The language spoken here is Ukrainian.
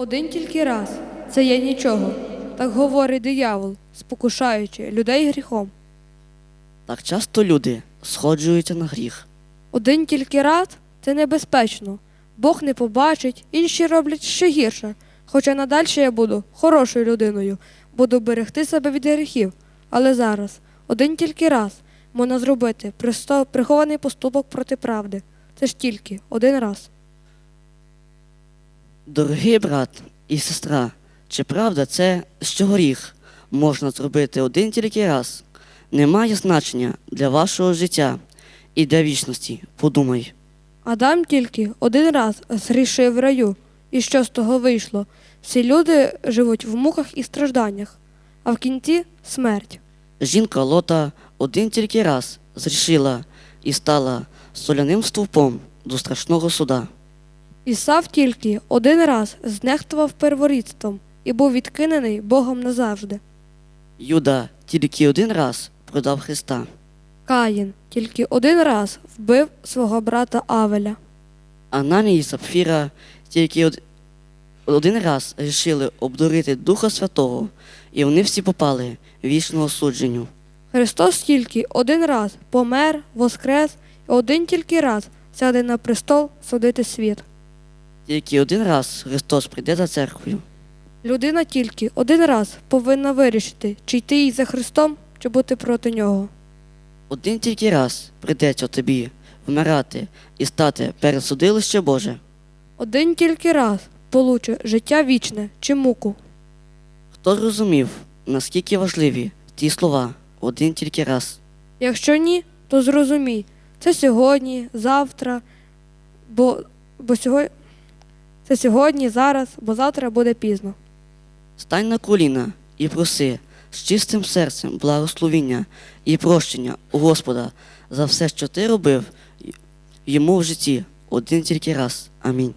Один тільки раз це є нічого. Так говорить диявол, спокушаючи людей гріхом. Так часто люди сходжуються на гріх. Один тільки раз це небезпечно. Бог не побачить, інші роблять ще гірше. Хоча надальше я буду хорошою людиною, буду берегти себе від гріхів. Але зараз, один тільки раз, можна зробити прихований поступок проти правди. Це ж тільки один раз. Дорогий брат і сестра, чи правда це, що гріх можна зробити один тільки раз? Немає значення для вашого життя і для вічності. Подумай. Адам тільки один раз згрішив в раю. І що з того вийшло? Всі люди живуть в муках і стражданнях, а в кінці смерть. Жінка Лота один тільки раз зрішила і стала соляним стовпом до страшного суда. Ісав тільки один раз знехтував перворідством і був відкинений Богом назавжди. Юда тільки один раз продав Христа. Каїн тільки один раз вбив свого брата Авеля. Ананій і Сапфіра тільки од- один раз рішили обдурити Духа Святого, і вони всі попали в вічну осудженню. Христос тільки один раз помер, воскрес, і один тільки раз сяде на престол судити світ. Тільки один раз Христос прийде за церквою. Людина тільки один раз повинна вирішити, чи йти їй за Христом, чи бути проти нього. Один тільки раз прийдеться тобі вмирати і стати перед судилище Боже. Один тільки раз получе життя вічне чи муку. Хто зрозумів, наскільки важливі ті слова один тільки раз? Якщо ні, то зрозумій, це сьогодні, завтра, бо, бо сьогодні, це сьогодні, зараз, бо завтра буде пізно. Стань на коліна і проси з чистим серцем благословіння і прощення у Господа за все, що ти робив йому в житті один тільки раз. Амінь.